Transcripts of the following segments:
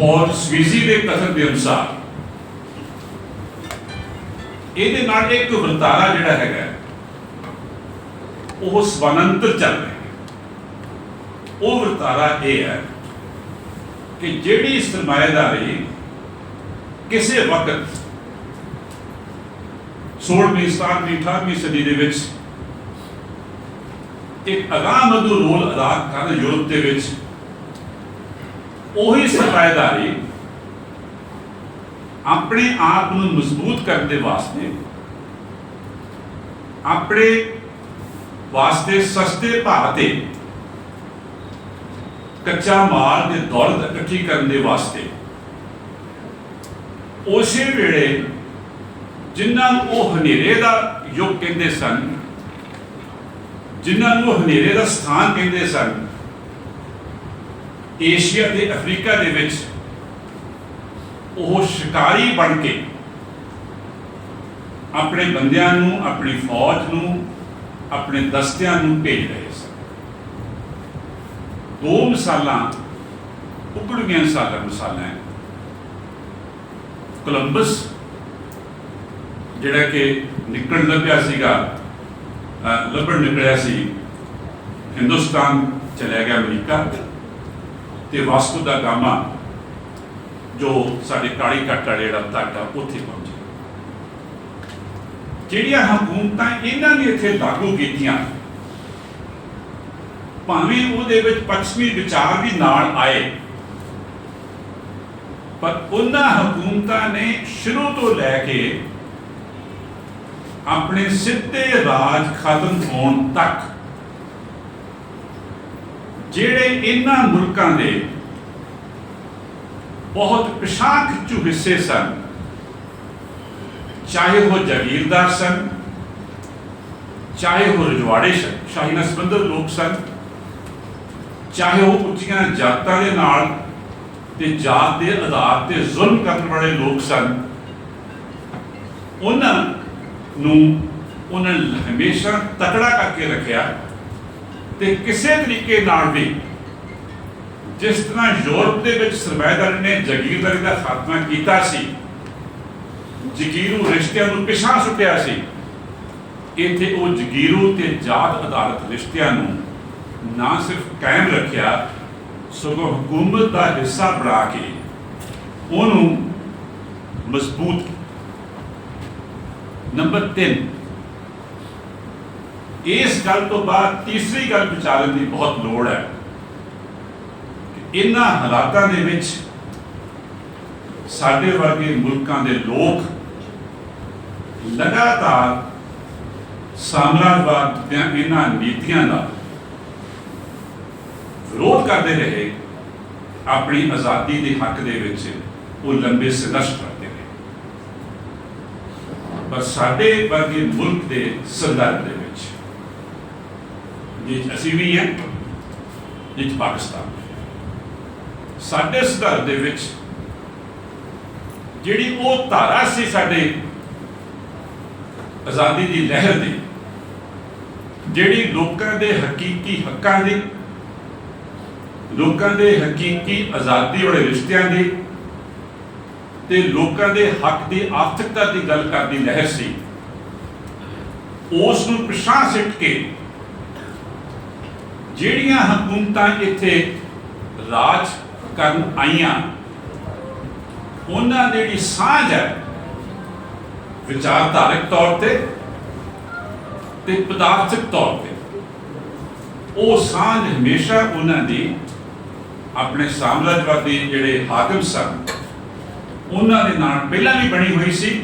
ਪੌਲ ਸਵੀਜ਼ੀ ਦੇ ਕਥਨ ਦੇ ਅਨੁਸਾਰ, ਇਹਦੇ ਨਾਲ ਇੱਕ ਵਰਤਾਰਾ ਜਿਹੜਾ ਹੈਗਾ, ਉਹ ਸਵਨੰਤਰ ਚੱਲ ਰਿਹਾ ਹੈ। ਉਹ ਵਰਤਾਰਾ ਇਹ ਹੈ ਕਿ ਜਿਹੜੀ ਸਰਮਾਇਦਾਰੀ ਕਿਸੇ ਵਕਤ 16ਵੀਂ 17ਵੀਂ 18ਵੀਂ ਸਦੀ ਦੇ ਵਿੱਚ ਇੱਕ ਅਗਾਮਦੂ ਰੋਲ ਅਦਾ ਕਰ ਯੂਰਪ ਦੇ ਵਿੱਚ ਉਹੀ ਸਰਮਾਇਦਾਰੀ ਆਪਣੇ ਆਪ ਨੂੰ ਮਜ਼ਬੂਤ ਕਰਨ ਦੇ ਵਾਸਤੇ, ਆਪਣੇ ਵਾਸਤੇ ਸਸਤੇ ਭਾਅ ਤੇ ਕੱਚਾ ਮਾਲ ਦੇ ਦੌਲਤ ਇਕੱਠੀ ਕਰਨ ਦੇ ਵਾਸਤੇ। ਉਸੇ ਵੇਲੇ ਜਿਨ੍ਹਾਂ ਨੂੰ ਉਹ ਹਨੇਰੇ ਦਾ ਯੁੱਗ ਕਹਿੰਦੇ ਸਨ, ਜਿਨ੍ਹਾਂ ਨੂੰ ਹਨੇਰੇ ਦਾ ਸਥਾਨ ਕਹਿੰਦੇ ਸਨ ਏਸ਼ੀਆ ਤੇ ਅਫਰੀਕਾ ਦੇ ਵਿੱਚ ਉਹ ਸ਼ਿਕਾਰੀ ਬਣ ਕੇ ਆਪਣੇ ਬੰਦਿਆਂ ਨੂੰ, ਆਪਣੀ ਫੌਜ ਨੂੰ, ਆਪਣੇ ਦਸਤਿਆਂ ਨੂੰ ਭੇਜ ਰਹੇ ਸਨ ਦੋ ਮਿਸਾਲਾਂ ਉਕੜ ਗਈਆਂ ਮਿਸਾਲਾਂ ਮਿਸਾਲਾਂ ਕੋਲੰਬਸ, ਜਿਹੜਾ ਕਿ ਨਿਕਲਣ ਲੱਭਿਆ ਸੀਗਾ ਲੱਭਣ ਨਿਕਲਿਆ ਸੀ, ਹਿੰਦੁਸਤਾਨ ਚਲਿਆ ਗਿਆ ਅਮਰੀਕਾ। ਤੇ ਵਾਸਤੂ ਦਾ ਗਾਮਾ ਜੋ ਸਾਡੇ ਕਾਲੀ ਕੱਟ ਵਾਲੇ ਜਿਹੜਾ ਤੱਕ ਆ, ਉੱਥੇ ਪਹੁੰਚੇ ਜਿਹੜੀਆਂ ਹਕੂਮਤਾਂ ਇਹਨਾਂ ਨੇ ਇੱਥੇ ਲਾਗੂ ਕੀਤੀਆਂ, ਭਾਵੇਂ ਉਹਦੇ ਵਿੱਚ ਪੱਛਮੀ ਵਿਚਾਰ ਵੀ ਨਾਲ ਆਏ, ਪਰ ਉਹਨਾਂ ਹਕੂਮਤਾਂ ਨੇ ਸ਼ੁਰੂ ਤੋਂ ਲੈ ਕੇ ਆਪਣੇ ਸਿੱਧੇ ਰਾਜ ਖਤਮ ਹੋਣ ਤੱਕ ਜਿਹੜੇ ਇਹਨਾਂ ਮੁਲਕਾਂ ਦੇ ਬਹੁਤ ਪਿਸ਼ਾਕ ਖਿੱਚੂ ਹਿੱਸੇ ਸਨ, ਚਾਹੇ ਉਹ ਜਾਗੀਰਦਾਰ ਸਨ, ਚਾਹੇ ਉਹ ਰਜਵਾੜੇ ਸਨ, ਸ਼ਾਹੀ ਨਾਲ ਲੋਕ ਸਨ, ਚਾਹੇ ਉਹ ਉੱਚੀਆਂ ਜਾਤਾਂ ਦੇ ਨਾਲ ਤੇ ਜਾਤ ਦੇ ਆਧਾਰ ਤੇ ਜ਼ੁਲਮ ਕਰਨ ਵਾਲੇ ਲੋਕ ਸਨ, ਉਹਨਾਂ ਨੂੰ ਉਹਨਾਂ ਹਮੇਸ਼ਾ ਤਕੜਾ ਕਰਕੇ ਰੱਖਿਆ। ਤੇ ਕਿਸੇ ਤਰੀਕੇ ਨਾਲ ਵੀ ਜਿਸ ਤਰ੍ਹਾਂ ਯੂਰਪ ਦੇ ਵਿੱਚ ਸਰਮਾਇਦਾਰੀ ਨੇ ਜਗੀਰਦਾਰੀ ਦਾ ਖਾਤਮਾ ਕੀਤਾ ਸੀ, ਜਗੀਰੂ ਰਿਸ਼ਤਿਆਂ ਨੂੰ ਪਿਛਾਂ ਸੁੱਟਿਆ ਸੀ, ਇੱਥੇ ਉਹ ਜਗੀਰੂ ਤੇ ਜਾਤ ਅਦਾਲਤ ਰਿਸ਼ਤਿਆਂ ਨੂੰ ਨਾ ਸਿਰਫ ਕਾਇਮ ਰੱਖਿਆ, ਸਗੋਂ ਹਕੂਮਤ ਦਾ ਹਿੱਸਾ ਬਣਾ ਕੇ ਉਹਨੂੰ ਮਜ਼ਬੂਤ ਨੰਬਰ 3 ਇਸ ਗੱਲ ਤੋਂ ਬਾਅਦ ਤੀਸਰੀ ਗੱਲ ਵਿਚਾਰਨ ਦੀ ਬਹੁਤ ਲੋੜ ਹੈ ਇਹਨਾਂ ਹਾਲਾਤਾਂ ਦੇ ਵਿੱਚ ਸਾਡੇ ਵਰਗੇ ਮੁਲਕਾਂ ਦੇ ਲੋਕ ਲਗਾਤਾਰ ਸਾਮਰਾਜਵਾਦ ਦੀਆਂ ਇਹਨਾਂ ਨੀਤੀਆਂ ਦਾ ਵਿਰੋਧ ਕਰਦੇ ਰਹੇ, ਆਪਣੀ ਆਜ਼ਾਦੀ ਦੇ ਹੱਕ ਦੇ ਵਿੱਚ ਉਹ ਲੰਬੇ ਸੰਘਰਸ਼ ਕਰਦੇ ਰਹੇ। ਪਰ ਸਾਡੇ ਵਰਗੇ ਮੁਲਕ ਦੇ ਸੰਦਰਭ ਦੇ ਜਿਸ ਅਸੀਂ ਵੀ ਹਾਂ ਜਿਹ ਪਾਕਿਸਤਾਨ। ਸਾਡੇ ਸੰਦਰਭ ਦੇ ਵਿੱਚ ਜਿਹੜੀ ਉਹ ਧਾਰਾ ਸੀ ਸਾਡੇ ਆਜ਼ਾਦੀ ਦੀ ਲਹਿਰ ਦੀ, ਜਿਹੜੀ ਲੋਕਾਂ ਦੇ ਹਕੀਕੀ ਹੱਕਾਂ ਦੀ, ਲੋਕਾਂ ਦੇ ਹਕੀਕੀ ਆਜ਼ਾਦੀ ਵਾਲੇ ਰਿਸ਼ਤਿਆਂ ਦੀ ਤੇ ਲੋਕਾਂ ਦੇ ਹੱਕ ਦੀ ਆਰਥਿਕਤਾ ਦੀ ਗੱਲ ਕਰਦੀ ਲਹਿਰ ਸੀ, ਉਸ ਨੂੰ ਪਿਛਾਂ ਸਿੱਟ ਕੇ ਜਿਹੜੀਆਂ ਹਕੂਮਤਾਂ ਇੱਥੇ ਰਾਜ ਕਰਨ ਆਈਆਂ, ਉਹਨਾਂ ਦੀ ਜਿਹੜੀ ਸਾਂਝ ਹੈ, ਵਿਚਾਰਧਾਰਕ ਤੌਰ ਤੇ ਤੇ ਪਦਾਰਥਕ ਤੌਰ ਤੇ, ਉਹ ਸਾਂਝ ਹਮੇਸ਼ਾ ਉਹਨਾਂ ਦੀ ਆਪਣੇ ਸਾਮਰਾਜਵਾਦੀ ਜਿਹੜੇ ਹਾਕਮ ਸਨ, ਉਹਨਾਂ ਦੇ ਨਾਲ ਪਹਿਲਾਂ ਵੀ ਬਣੀ ਹੋਈ ਸੀ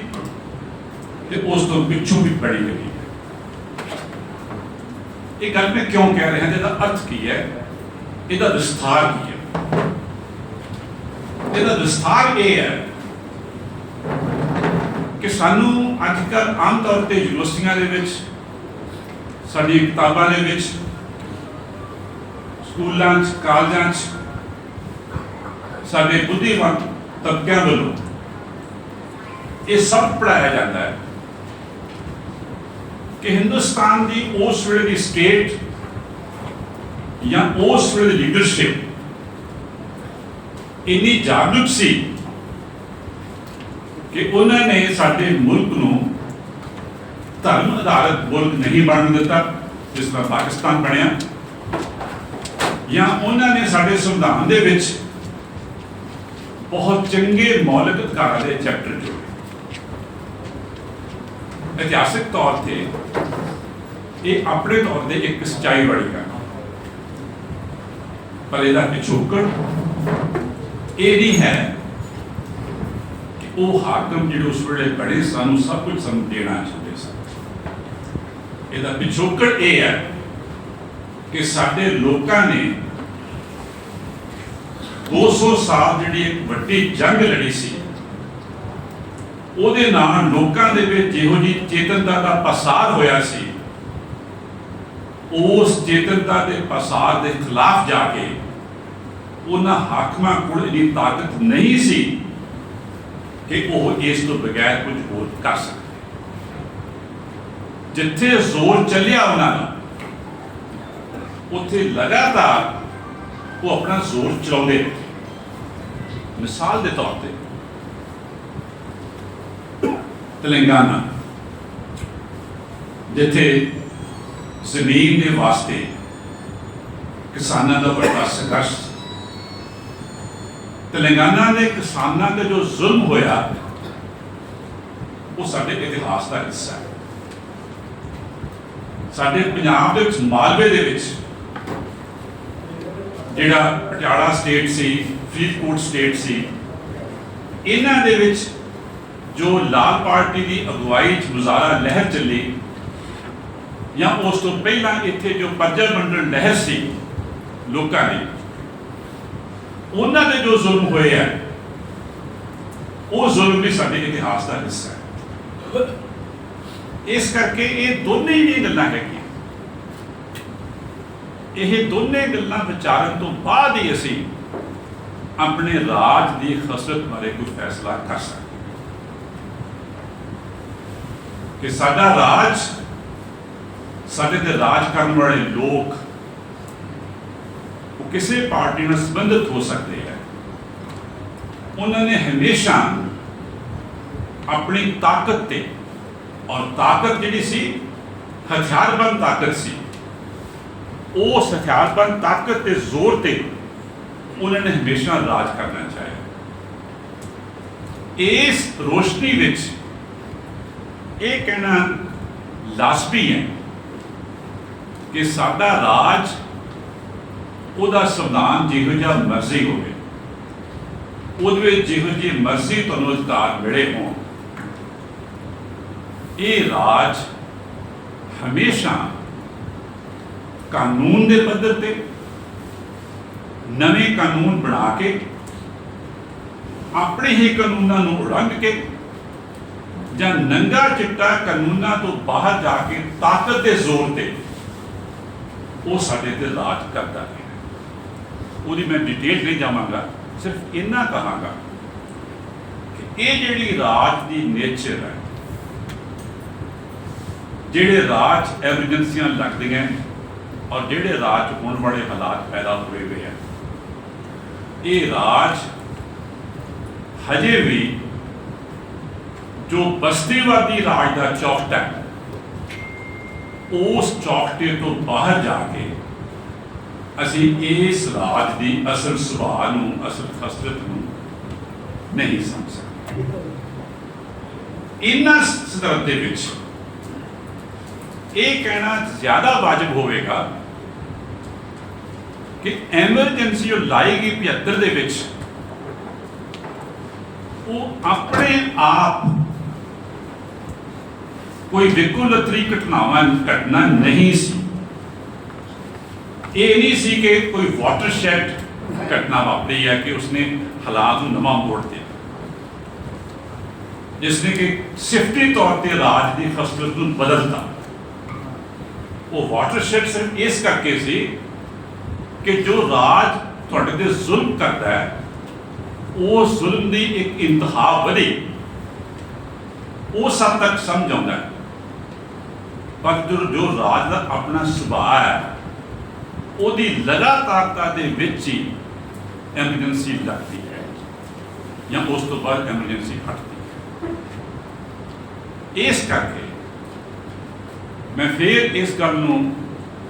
ਤੇ ਉਸ ਤੋਂ ਪਿੱਛੋਂ ਵੀ ਬਣੀ ਹੋਈ ਇਹ ਗੱਲ ਮੈਂ ਕਿਉਂ ਕਹਿ ਰਿਹਾ? ਇਹਦਾ ਅਰਥ ਕੀ ਹੈ? ਇਹਦਾ ਵਿਸਥਾਰ ਕੀ ਹੈ? ਇਹਦਾ ਵਿਸਥਾਰ ਇਹ ਹੈ ਕਿ ਸਾਨੂੰ ਅੱਜ ਕੱਲ੍ਹ ਆਮ ਤੌਰ ਤੇ ਯੂਨੀਵਰਸਿਟੀਆਂ ਦੇ ਵਿੱਚ ਸਾਡੀ ਕਿਤਾਬਾਂ ਦੇ ਵਿੱਚ, ਸਕੂਲਾਂ 'ਚ, ਕਾਲਜਾਂ 'ਚ, ਸਾਡੇ ਬੁੱਧੀਵਾਨ ਤਬਕਿਆਂ ਵੱਲੋਂ ਇਹ ਸਭ ਪੜਾਇਆ ਜਾਂਦਾ ਹੈ। ਕਿ ਹਿੰਦੁਸਤਾਨ ਦੀ ਉਸ ਵੇਲੇ ਦੀ ਸਟੇਟ ਜਾਂ ਉਸ ਵੇਲੇ ਦੀ ਲੀਡਰਸ਼ਿਪ ਇੰਨੀ ਜਾਗਰੂਕ ਸੀ ਕਿ ਉਹਨਾਂ ਨੇ ਸਾਡੇ ਮੁਲਕ ਨੂੰ ਧਰਮ ਆਧਾਰਿਤ ਮੁਲਕ ਨਹੀਂ ਬਣਨ ਦਿੱਤਾ, ਜਿਸ ਤਰ੍ਹਾਂ ਪਾਕਿਸਤਾਨ ਬਣਿਆ। ਜਾਂ ਉਹਨਾਂ ਨੇ ਸਾਡੇ ਸੰਵਿਧਾਨ ਦੇ ਵਿੱਚ ਬਹੁਤ ਚੰਗੇ ਮੌਲਿਕ ਅਧਿਕਾਰਾਂ ਦੇ ਚੈਪਟਰ ਜੋੜੇ ਇਤਿਹਾਸਿਕ ਤੌਰ ਤੇ ਇਹ ਆਪਣੇ ਤੌਰ ਤੇ ਇੱਕ ਸਚਾਈ ਵਾਲੀ ਗੱਲ ਪਰ ਇਹਦਾ ਪਿਛੋਕੜ ਇਹ ਨਹੀਂ ਹੈ ਕਿ ਉਹ ਹਾਕਮ ਜਿਹੜੇ ਉਸ ਵੇਲੇ ਬੜੇ ਸਾਨੂੰ ਸਭ ਕੁਝ ਸਾਨੂੰ ਦੇਣਾ ਚਾਹੁੰਦੇ ਸਨ ਇਹਦਾ ਪਿਛੋਕੜ ਇਹ ਹੈ ਕਿ ਸਾਡੇ ਲੋਕਾਂ ਨੇ 200 ਸਾਲ ਜਿਹੜੀ ਇੱਕ ਵੱਡੀ ਜੰਗ ਲੜੀ ਸੀ ਉਹਦੇ ਨਾਲ ਲੋਕਾਂ ਦੇ ਵਿੱਚ ਜਿਹੋ ਜੀ ਚੇਤਨਤਾ ਦਾ ਪ੍ਰਸਾਰ ਹੋਇਆ ਸੀ, ਉਸ ਚੇਤਨਤਾ ਦੇ ਪ੍ਰਸਾਰ ਦੇ ਖਿਲਾਫ ਜਾ ਕੇ ਉਹਨਾਂ ਹਾਕਮਾਂ ਕੋਲ ਇੰਨੀ ਤਾਕਤ ਨਹੀਂ ਸੀ ਕਿ ਉਹ ਇਸ ਤੋਂ ਬਗੈਰ ਕੁਝ ਹੋਰ ਕਰ ਸਕਦੇ ਜਿੱਥੇ ਜ਼ੋਰ ਚੱਲਿਆ ਉਹਨਾਂ ਦਾ, ਉੱਥੇ ਲਗਾਤਾਰ ਉਹ ਆਪਣਾ ਜ਼ੋਰ ਚਲਾਉਂਦੇ ਰਹੇ। ਮਿਸਾਲ ਦੇ ਤੌਰ ਤੇ ਤੇਲੰਗਾਨਾ, ਜਿੱਥੇ ਜ਼ਮੀਨ ਦੇ ਵਾਸਤੇ ਕਿਸਾਨਾਂ ਦਾ ਵੱਡਾ ਸੰਘਰਸ਼ ਤੇਲੰਗਾਨਾ ਦੇ ਕਿਸਾਨਾਂ ਦਾ ਜੋ ਜ਼ੁਲਮ ਹੋਇਆ, ਉਹ ਸਾਡੇ ਇਤਿਹਾਸ ਦਾ ਹਿੱਸਾ ਹੈ। ਸਾਡੇ ਪੰਜਾਬ ਦੇ ਵਿੱਚ ਮਾਲਵੇ ਦੇ ਵਿੱਚ ਜਿਹੜਾ ਪਟਿਆਲਾ ਸਟੇਟ ਸੀ, ਫਰੀਦਕੋਟ ਸਟੇਟ ਸੀ, ਇਹਨਾਂ ਦੇ ਵਿੱਚ ਜੋ ਲਾਲ ਪਾਰਟੀ ਦੀ ਅਗਵਾਈ 'ਚ ਗੁਜ਼ਾਰਾ ਲਹਿਰ ਚੱਲੀ, ਜਾਂ ਉਸ ਤੋਂ ਪਹਿਲਾਂ ਇੱਥੇ ਜੋ ਪੱਜਰ ਮੰਡਲ ਲਹਿਰ ਸੀ, ਲੋਕਾਂ ਦੀ, ਉਹਨਾਂ ਦੇ ਜੋ ਜ਼ੁਲਮ ਹੋਏ ਆ, ਉਹ ਜ਼ੁਲਮ ਵੀ ਸਾਡੇ ਇਤਿਹਾਸ ਦਾ ਹਿੱਸਾ ਹੈ। ਇਸ ਕਰਕੇ ਇਹ ਦੋਨੇ ਹੀ ਗੱਲਾਂ ਹੈਗੀਆਂ, ਇਹ ਦੋਨੇ ਗੱਲਾਂ ਵਿਚਾਰਨ ਤੋਂ ਬਾਅਦ ਹੀ ਅਸੀਂ ਆਪਣੇ ਰਾਜ ਦੀ ਖਸਰਤ ਬਾਰੇ ਕੋਈ ਫੈਸਲਾ ਕਰ ਸਕਦੇ ਹਾਂ। ਕਿ ਸਾਡਾ ਰਾਜ, ਸਾਡੇ ਤੇ ਰਾਜ ਕਰਨ ਵਾਲੇ ਲੋਕ ਉਹ ਕਿਸੇ ਪਾਰਟੀ ਨਾਲ ਸੰਬੰਧਿਤ ਹੋ ਸਕਦੇ ਹੈ ਉਹਨਾਂ ਨੇ ਹਮੇਸ਼ਾ ਆਪਣੀ ਤਾਕਤ ਤੇ, ਔਰ ਤਾਕਤ ਜਿਹੜੀ ਸੀ, ਹਥਿਆਰਬੰਦ ਤਾਕਤ ਸੀ, ਉਸ ਹਥਿਆਰਬੰਦ ਤਾਕਤ ਤੇ ਜ਼ੋਰ ਤੇ ਉਹਨਾਂ ਨੇ ਹਮੇਸ਼ਾ ਰਾਜ ਕਰਨਾ ਚਾਹਿਆ। ਇਸ ਰੋਸ਼ਨੀ ਵਿੱਚ ਇਹ ਕਹਿਣਾ ਲਾਜ਼ਮੀ ਹੈ ਕਿ ਸਾਡਾ ਰਾਜ, ਉਹਦਾ ਸੰਵਿਧਾਨ ਜਿਹੋ ਜਿਹਾ ਮਰਜ਼ੀ ਹੋਵੇ, ਉਹਦੇ ਵਿੱਚ ਜਿਹੋ ਜਿਹੀ ਮਰਜ਼ੀ ਤੁਹਾਨੂੰ ਅਧਿਕਾਰ ਮਿਲੇ ਹੋਣ, ਇਹ ਰਾਜ ਹਮੇਸ਼ਾ ਕਾਨੂੰਨ ਦੇ ਪੱਧਰ ਤੇ, ਨਵੇਂ ਕਾਨੂੰਨ ਬਣਾ ਕੇ, ਆਪਣੇ ਹੀ ਕਾਨੂੰਨਾਂ ਨੂੰ ਉਲੰਘ ਕੇ ਜਾਂ ਨੰਗਾ ਚਿੱਟਾ ਕਾਨੂੰਨਾਂ ਤੋਂ ਬਾਹਰ ਜਾ ਕੇ ਤਾਕਤ ਦੇ ਜ਼ੋਰ ਤੇ ਉਹ ਸਾਡੇ ਤੇ ਰਾਜ ਕਰਦਾ ਹੈ। ਉਹਦੀ ਮੈਂ ਡਿਟੇਲ ਨਹੀਂ ਜਾਵਾਂਗਾ, ਸਿਰਫ ਇੰਨਾ ਕਹਾਂਗਾ ਕਿ ਇਹ ਜਿਹੜੀ ਰਾਜ ਦੀ ਨੇਚਰ ਹੈ, ਜਿਹੜੇ ਰਾਜ ਐਮਰਜੈਂਸੀਆਂ ਲੱਗਦੀਆਂ ਔਰ ਜਿਹੜੇ ਰਾਜ ਹੋਣ ਵਾਲੇ ਹਾਲਾਤ ਪੈਦਾ ਹੋਏ ਹੋਏ ਆ ਇਹ ਰਾਜ ਹਜੇ ਵੀ ਜੋ ਬਸਤੀਵਾਦੀ ਰਾਜ ਦਾ ਚੌਕਟਾ ਹੈ, ਉਸ ਚੌਕਟੇ ਤੋਂ ਬਾਹਰ ਜਾ ਕੇ ਅਸੀਂ ਇਸ ਰਾਜ ਦੀ ਅਸਲ ਸੁਭਾਅ ਨੂੰ, ਅਸਲ ਖਸਰਤ ਨੂੰ ਨਹੀਂ ਸਮਝ ਸਕਦੇ। ਇਹਨਾਂ ਸੰਦਰਭ ਦੇ ਵਿੱਚ ਇਹ ਕਹਿਣਾ ਜ਼ਿਆਦਾ ਵਾਜਬ ਹੋਵੇਗਾ ਕਿ ਐਮਰਜੈਂਸੀ ਜੋ ਲਾਈ ਗਈ 75 ਦੇ ਵਿੱਚ, ਉਹ ਆਪਣੇ ਆਪ ਕੋਈ ਵਿਕੁਲਤਰੀ ਘਟਨਾਵਾਂ, ਘਟਨਾ ਨਹੀਂ ਸੀ। ਇਹ ਨਹੀਂ ਸੀ ਕਿ ਕੋਈ ਵਾਟਰਸ਼ੈਡ ਘਟਨਾ ਵਾਪਰੀ ਹੈ ਕਿ ਉਸਨੇ ਹਾਲਾਤ ਨੂੰ ਨਵਾਂ ਮੋੜ ਦਿੱਤਾ। ਜਿਸ ਨੇ ਕਿ ਸਿਫਤੀ ਤੌਰ ਤੇ ਰਾਜ ਦੀ ਖਸਰਤ ਨੂੰ ਬਦਲਤਾ। ਉਹ ਵਾਟਰਸ਼ੈਡ ਸਿਰਫ ਇਸ ਕਰਕੇ ਸੀ ਕਿ ਜੋ ਰਾਜ ਤੁਹਾਡੇ ਤੇ ਜ਼ੁਲਮ ਕਰਦਾ ਹੈ, ਉਹ ਜ਼ੁਲਮ ਦੀ ਇੱਕ ਇੰਤਹਾ ਵਧੇ। ਉਹ ਸਭ ਤੱਕ ਸਮਝ ਆਉਂਦਾ ਹੈ। ਪਰ ਜੋ ਰਾਜ ਦਾ ਆਪਣਾ ਸੁਭਾਅ ਹੈ, ਉਹਦੀ ਲਗਾਤਾਰਤਾ ਦੇ ਵਿੱਚ ਹੀ ਐਮਰਜੈਂਸੀ ਲੱਗਦੀ ਹੈ ਜਾਂ ਉਸ ਤੋਂ ਬਾਅਦ ਐਮਰਜੈਂਸੀ ਹਟਦੀ ਹੈ। ਇਸ ਕਰਕੇ ਮੈਂ ਫੇਰ ਇਸ ਗੱਲ ਨੂੰ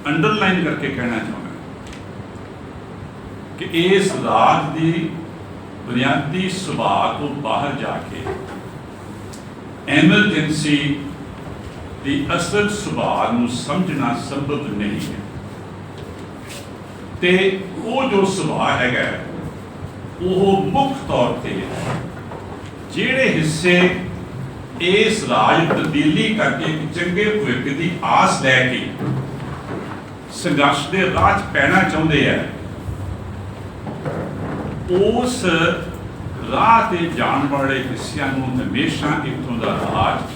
ਅੰਡਰਲਾਈਨ ਕਰਕੇ ਕਹਿਣਾ ਚਾਹੁੰਦਾ ਕਿ ਇਸ ਰਾਜ ਦੀ ਬੁਨਿਆਦੀ ਸੁਭਾਅ ਤੋਂ ਬਾਹਰ ਜਾ ਕੇ ਐਮਰਜੈਂਸੀ ਦੀ ਅਸਲ ਸੁਭਾਅ ਨੂੰ ਸਮਝਣਾ ਸੰਭਵ ਨਹੀਂ ਹੈ। ਤੇ ਉਹ ਜੋ ਸੁਭਾਅ ਹੈਗਾ, ਉਹ ਮੁੱਖ ਤੌਰ ਤੇ ਜਿਹੜੇ ਹਿੱਸੇ ਇਸ ਰਾਜ ਤਬਦੀਲੀ ਕਰਕੇ ਚੰਗੇ ਭਵਿੱਖ ਦੀ ਆਸ ਲੈ ਕੇ ਸੰਘਰਸ਼ ਦੇ ਰਾਹ 'ਚ ਪੈਣਾ ਚਾਹੁੰਦੇ ਆ, ਉਸ ਰਾਹ ਤੇ ਜਾਣ ਵਾਲੇ ਹਿੱਸਿਆਂ ਨੂੰ ਹਮੇਸ਼ਾ ਇੱਥੋਂ ਦਾ ਰਾਜ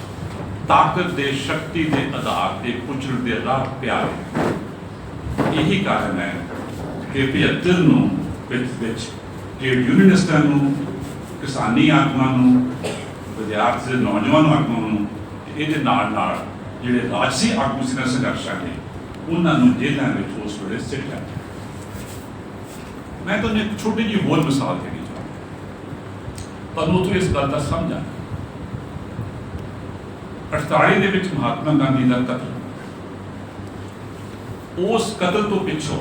ਤਾਕਤ ਦੇ ਸ਼ਕਤੀ ਦੇ ਆਧਾਰ ਤੇ ਪੁੱਛਣ ਦੇ ਰਾਹ ਪਿਆ ਇਹੀ ਕਾਰਨ ਹੈ ਕਿ 75 ਨੂੰ ਵਿੱਚ ਵਿੱਚ ਟ੍ਰੇਡ ਯੂਨੀਅਨਿਸਟਾਂ ਨੂੰ, ਕਿਸਾਨੀ ਆਗੂਆਂ ਨੂੰ, ਵਿਦਿਆਰਥੀ ਦੇ ਨੌਜਵਾਨ ਆਗੂਆਂ ਨੂੰ ਇਹਦੇ ਨਾਲ ਨਾਲ ਜਿਹੜੇ ਰਾਜਸੀ ਆਗੂ ਸੀ ਨਾ ਸੰਘਰਸ਼ਾਂ ਦੇ, ਉਹਨਾਂ ਨੂੰ ਜੇਲ੍ਹਾਂ ਵਿੱਚ ਉਸ ਵੇਲੇ ਸਿੱਟਿਆ ਮੈਂ ਤੁਹਾਨੂੰ ਇੱਕ ਛੋਟੀ ਜਿਹੀ ਹੋਰ ਮਿਸਾਲ ਦੇਣੀ ਚਾਹੁੰਦਾ। ਤੁਹਾਨੂੰ ਤੋਂ ਇਸ ਗੱਲ ਦਾ ਸਮਝ ਆ। 48 ਦੇ ਵਿੱਚ ਮਹਾਤਮਾ ਗਾਂਧੀ ਦਾ ਕਤਲ। ਉਸ ਕਤਲ ਤੋਂ ਪਿੱਛੋਂ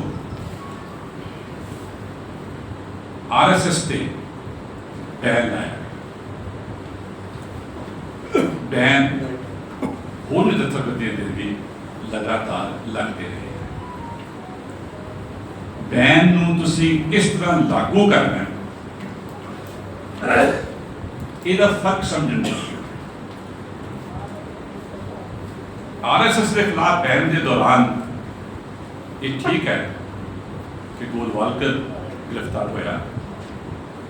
ਆਰਐਸਐਸ ਤੇ ਬੈਨ ਲਾਇਆ। ਬੈਨ ਹੋਰ ਜਥੇਬੰਦੀਆਂ ਦੇ ਵੀ ਲਗਾਤਾਰ ਲੱਗਦੇ ਰਹੇ। ਬੈਨ ਨੂੰ ਤੁਸੀਂ ਕਿਸ ਤਰ੍ਹਾਂ ਲਾਗੂ ਕਰਨਾ ਇਹਦਾ ਫ਼ਰਕ ਸਮਝਣਾ ਦੀ ਆਰਐਸਐਸ ਦੇ ਖਿਲਾਫ ਬੈਨ ਦੇ ਦੌਰਾਨ ਇਹ ਠੀਕ ਹੈ ਕਿ ਗੋਲਵਾਲਕਰ ਗ੍ਰਿਫਤਾਰ ਹੋਇਆ,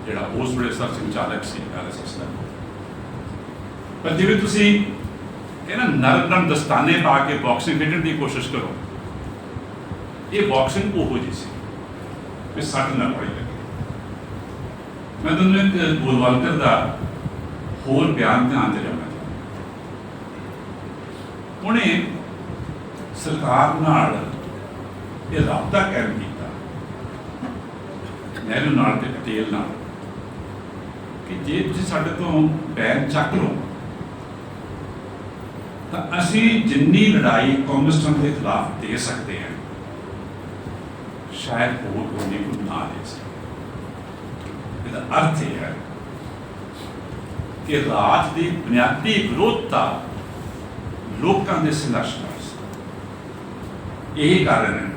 ਜਿਹੜਾ ਉਸ ਵੇਲੇ ਸਰ ਸੰਚਾਲਕ ਸੀ ਆਰਐਸਐਸ ਦਾ। ਪਰ ਜਿਵੇਂ ਤੁਸੀਂ ਇਹਨਾਂ ਨਰਮ ਨਰਮ ਦਸਤਾਨੇ ਪਾ ਕੇ ਬਾਕਸਿੰਗ ਖੇਡਣ ਦੀ ਕੋਸ਼ਿਸ਼ ਕਰੋ, ਇਹ ਬਾਕਸਿੰਗ ਉਹੋ ਜਿਹੀ ਸੀ ਵੀ ਸੱਟ ਨਾ ਪਈ ਲੱਗੇ। ਮੈਂ ਤੁਹਾਨੂੰ ਇੱਕ ਗੋਲਵਾਲਕਰ ਦਾ ਹੋਰ ਬਿਆਨ ਧਿਆਨ ਦੇ ਲਿਆਉਣਾ ਉਹਨੇ ਸਰਕਾਰ ਨਾਲ ਇਹ ਰਾਬਤਾ ਕਾਇਮ ਕੀਤਾ। ਨਹਿਰੂ ਨਾਲ ਤੇ ਪਟੇਲ ਨਾਲ ਕਿ ਜੇ ਤੁਸੀਂ ਸਾਡੇ ਤੋਂ ਬੈਨ ਚੱਕ ਲਓ, ਤਾਂ ਅਸੀਂ ਜਿੰਨੀ ਲੜਾਈ ਕਮਿਊਨਿਸਟਾਂ ਦੇ ਖਿਲਾਫ ਦੇ ਸਕਦੇ ਹਾਂ, ਸ਼ਾਇਦ ਹੋਰ ਕੋਈ ਕੋਈ ਨਾ ਦੇ ਸਕੇ ਇਹਦਾ ਅਰਥ ਇਹ ਹੈ ਕਿ ਰਾਜ ਦੀ ਬੁਨਿਆਦੀ ਵਿਰੋਧਤਾ ਲੋਕਾਂ ਦੇ ਸੰਘਰਸ਼ ਨਾਲ। ਇਹ ਕਾਰਨ ਹੈ।